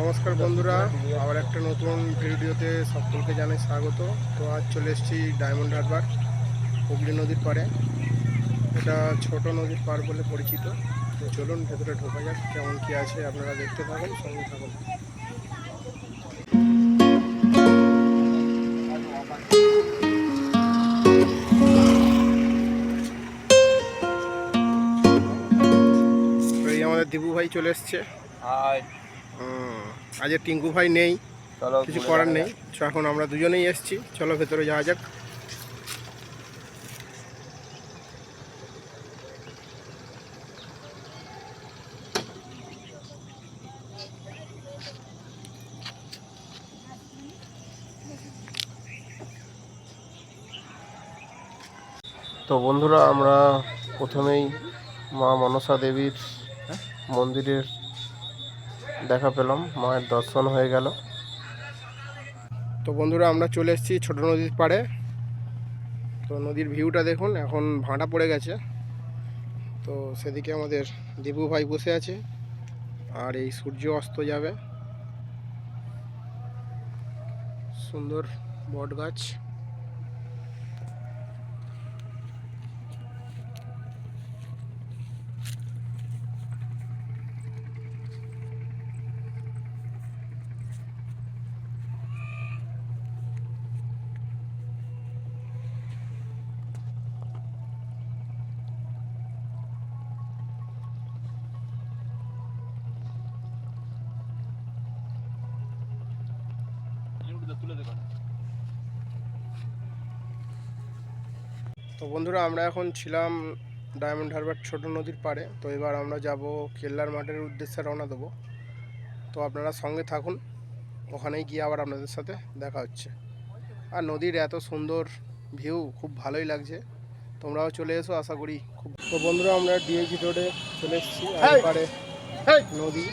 নমস্কার বন্ধুরা, আবার একটা নতুন ভিডিওতে সকলকে জানাই স্বাগত। তো আজ চলে এসেছি ডায়মন্ড হারবার, হুগলি নদীর পাড়ে। এটা ছোট নদীর পার বলে পরিচিত। তো চলুন ভেতরে ঢোকা যাক, কেমন কি আছে আপনারা দেখতে থাকুন সঙ্গে থাকুন। আমাদের দিবু ভাই চলে এসছে। হাই। আজকে টিঙ্কু ভাই নেই কিছু করার নেই। এখন আমরা দুজনেই এসেছি। চলো ভেতরে যাওয়া যাক। তো বন্ধুরা আমরা প্রথমেই মা মনসা দেবীর মন্দিরের দেখা পেলাম, মায়ের দর্শন হয়ে গেল। তো বন্ধুরা, আমরা চলে এসেছি ছোট নদীর পাড়ে। তো নদীর ভিউটা দেখুন, এখন ভাঁটা পড়ে গেছে। তো সেদিকে আমাদের দিবু ভাই বসে আছে, আর এই সূর্য অস্ত যাবে। সুন্দর বট গাছ তো বন্ধুরা আমরা এখন ছিলাম ডায়মন্ড হারবার ছোট নদীর পাড়ে। তো এবার আমরা যাব কেল্লার মাঠের উদ্দেশ্যে রওনা দেবো। তো আপনারা সঙ্গে থাকুন ওখানেই গিয়ে আবার আপনাদের সাথে দেখা হচ্ছে। আর নদীর এত সুন্দর ভিউ খুব ভালোই লাগছে। তোমরাও চলে এসো আশা করি খুব তো বন্ধুরা আমরা ডিএজি রোডে চলে এসেছি আর এপারে নদী।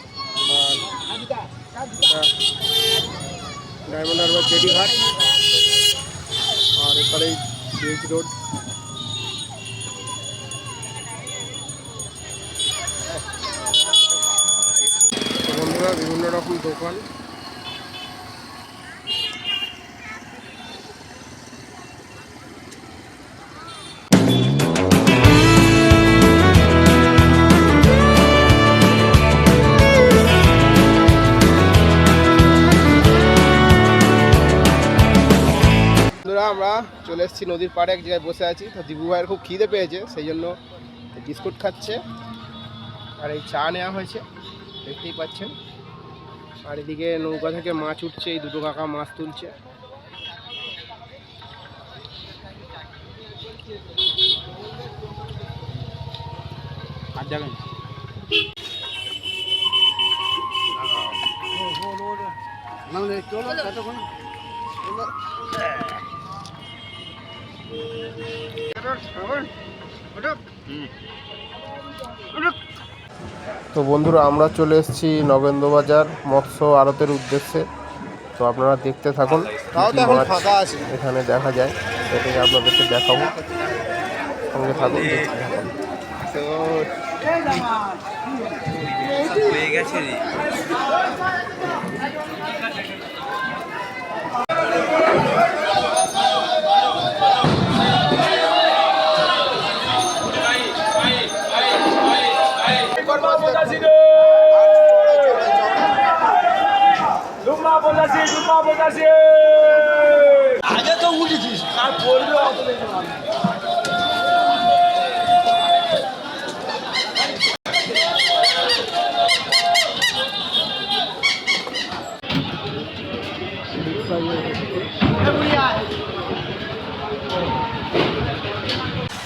আর এটা ডায়মন্ড হারবার জেডি ঘাট আর এপারেই ডিএজি রোড। বন্ধুরা বিভিন্ন রকম দোকান। চলে এসেছি নদীর পাড়ে এক জায়গায় বসে আছি। তো দিবু ভাইয়ের খুব খিদে পেয়েছে সেই জন্য বিস্কুট খাচ্ছে। আর এই চা নেওয়া হয়েছে দেখতেই পাচ্ছেন। আর এদিকে নৌকা থেকে মাছ উঠছে এই দুটো কাকা মাছ তুলছে। আর যাবেন তো বন্ধুরা আমরা চলে এসেছি নগেন্দ্রবাজার মৎস্য আড়তের উদ্দেশ্যে। তো আপনারা দেখতে থাকুন এখানে দেখা যায়। সেটাকে আপনাদেরকে দেখাবো। সঙ্গে থাকুন। দেখতে থাকুন হয়ে গেছে রে আগে তো উঠেছিস। আর পড়বে অত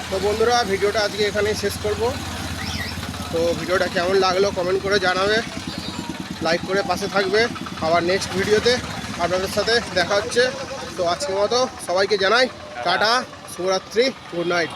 তো বন্ধুরা ভিডিওটা আজকে এখানেই শেষ করব। তো ভিডিওটা কেমন লাগল কমেন্ট করে জানাবে। লাইক করে পাশে থাকবে আবার নেক্সট ভিডিওতে। আপনাদের সাথে দেখা হচ্ছে। তো আজকের মতো সবাইকে জানাই টাটা, শুভরাত্রি গুড নাইট